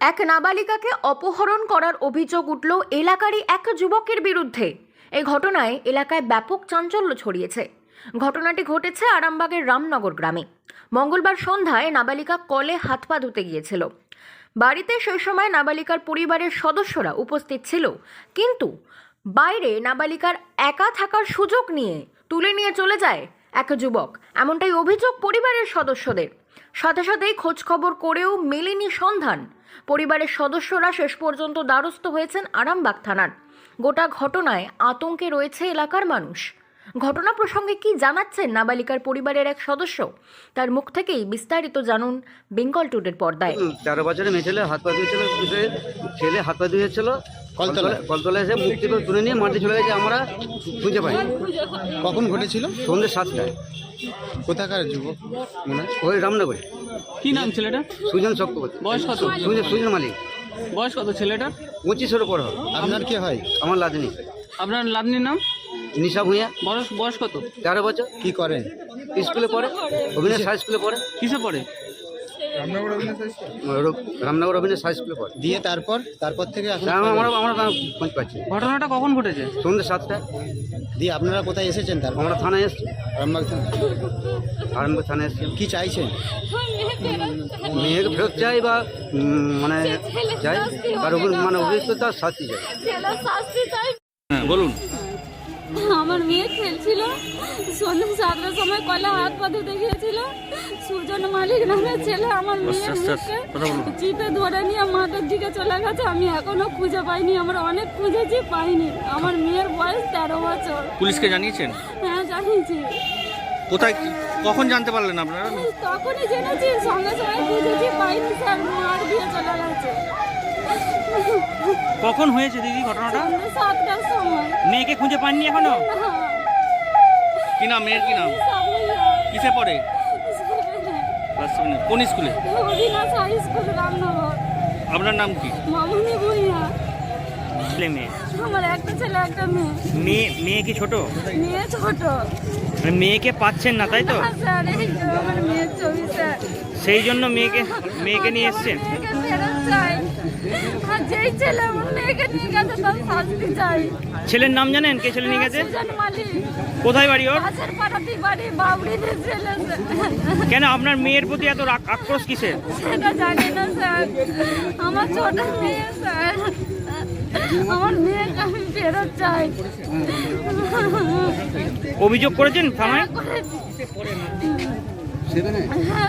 এক নাবালিকাকে অপহরণ করার অভিযোগ উঠল এলাকারই এক যুবকের বিরুদ্ধে। এই ঘটনায় এলাকায় ব্যাপক চাঞ্চল্য ছড়িয়েছে। ঘটনাটি ঘটেছে আরামবাগের রামনগর গ্রামে। মঙ্গলবার সন্ধ্যায় নাবালিকা কলে হাত পা ধুতে গিয়েছিল। বাড়িতে সেই সময় নাবালিকার পরিবারের সদস্যরা উপস্থিত ছিল। কিন্তু বাইরে নাবালিকার একা থাকার সুযোগ নিয়ে তুলে নিয়ে চলে যায় এক যুবক। এমনটাই অভিযোগ পরিবারের সদস্যদের। সাথে সাথেই খোঁজ খবর করেও মেলেনি সন্ধান। পরিবারের সদস্যরা শেষ পর্যন্ত দ্বারস্থ হয়েছেন আরামবাগ থানার। গোটা ঘটনায় আতঙ্কে রয়েছে এলাকার মানুষ। ঘটনা প্রসঙ্গে কি জানাচ্ছেন নাবালিকার পরিবারের এক সদস্য? তার মুখ থেকেই বিস্তারিত জানুন বেঙ্গল টুডের পর্দায়। তেরো বছরের মেয়ে ছেলে হাত পা ধুয়েছিল ছেলে হাত পা ধুয়েছিল কলতলায়। এসে মুক্তি করে তুলে নিয়ে মাঠে চলে গেছে আমরা খুঁজে পাই কখন ঘটেছিল? সন্ধ্যে সাতটায়। কোথাকার যুবক মনে হয়? ওই রামনগরে। কি নাম ছেলেটা? সুজন চক্রবর্তী। বয়স কত? সুজন সুজন মালিক। বয়স কত ছেলেটার পঁচিশের উপর হবে। আপনার কি হয়? আমার লাদনি। আপনার লাদনির নাম? নিশা ভূঁইয়া। বয়স বয়স কত? তেরো বছর। কি করেন? স্কুলে পড়ে অভিনয় হাই স্কুলে পড়ে। কিসে পড়ে? রামনগর অভিনয় হাই স্কুলে পড়ে। দিয়ে তারপর তারপর থেকে এখন আমরা আমরা খোঁজ পাচ্ছি ঘটনাটা কখন ঘটেছে? সন্ধ্যে সাতটায়। দিয়ে আপনারা কোথায় এসেছেন তারপর আমরা থানায় এসছি। আরামবাগ থানা। আরামবাগ থানায় এসছি। কি চাইছেন? মেয়েকে ফেরত চাই বা মানে চাই তার উপর মানে অভিযুক্ত তার শাস্তি চাই। ছেলে শাস্তি চাই। হ্যাঁ বলুন। আমার মেয়ে খেলছিল। সন্ধ্যে সাতটার সময় কলে হাত পা ধুতে গিয়েছিল। সুজন মালিক নামে ছেলে আমার মেয়ের। চিপে ধরে নিয়ে মাঠের দিকে চলে গেছে। আমি এখনও খুঁজে পাইনি আমরা অনেক খুঁজেছি পাইনি। আমার মেয়ের বয়স তেরো বছর। পুলিশকে জানিয়েছেন? হ্যাঁ জানিয়েছি। কোথায় কখন জানতে পারলেন আপনারা? তখনই জেনেছি সঙ্গে সঙ্গে খুঁজেছি পাইনি স্যার মার দিয়ে চলে গেছে। কখন হয়েছে দিদি ঘটনাটা? মেয়েকে খুঁজে পাননি এখনও? হ্যাঁ, কি নাম মেয়ের কি নাম? কিসে পড়ে? ক্লাস কোন স্কুলে? আপনার নাম কি? মেয়ে। আমার একটা ছেলে একটা মেয়ে। মেয়ে মেয়ে কি ছোট? মেয়ে ছোট। মানে মেয়েকে পাচ্ছেন না তাই তো? সেই জন্য মেয়েকে মেয়েকে নিয়ে এসছেন? ছেলের নাম জানেন? কে ছেলে নিয়ে গেছে? কোথায় বাড়ি ওর। কেন আপনার মেয়ের প্রতি এত আক্রোশ কিসের? সেটা জানি না স্যার। আমার ছোট মেয়ে আমার মেয়েকে আমি ফেরত চাই। অভিযোগ করেছেন থানায়? হ্যাঁ।